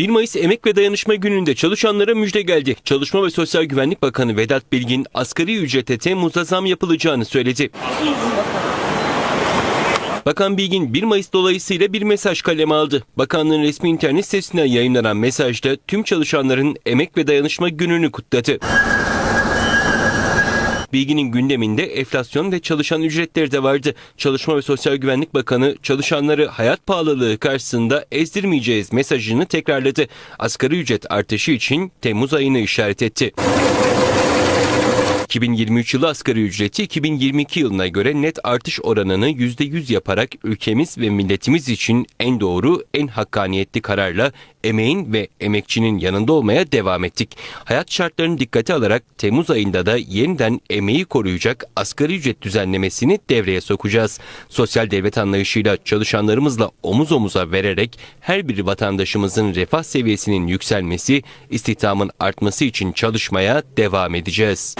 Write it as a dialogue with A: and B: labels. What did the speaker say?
A: 1 Mayıs Emek ve Dayanışma Günü'nde çalışanlara müjde geldi. Çalışma ve Sosyal Güvenlik Bakanı Vedat Bilgin asgari ücrete Temmuz'da zam yapılacağını söyledi. Bakan Bilgin 1 Mayıs dolayısıyla bir mesaj kaleme aldı. Bakanlığın resmi internet sitesinden yayınlanan mesajda tüm çalışanların Emek ve Dayanışma Günü'nü kutladı. Bilginin gündeminde enflasyon ve çalışan ücretleri de vardı. Çalışma ve Sosyal Güvenlik Bakanı çalışanları hayat pahalılığı karşısında ezdirmeyeceğiz mesajını tekrarladı. Asgari ücret artışı için Temmuz ayını işaret etti. 2023 yılı asgari ücreti 2022 yılına göre net artış oranını %100 yaparak ülkemiz ve milletimiz için en doğru, en hakkaniyetli kararla emeğin ve emekçinin yanında olmaya devam ettik. Hayat şartlarını dikkate alarak Temmuz ayında da yeniden emeği koruyacak asgari ücret düzenlemesini devreye sokacağız. Sosyal devlet anlayışıyla çalışanlarımızla omuz omuza vererek her bir vatandaşımızın refah seviyesinin yükselmesi, istihdamın artması için çalışmaya devam edeceğiz.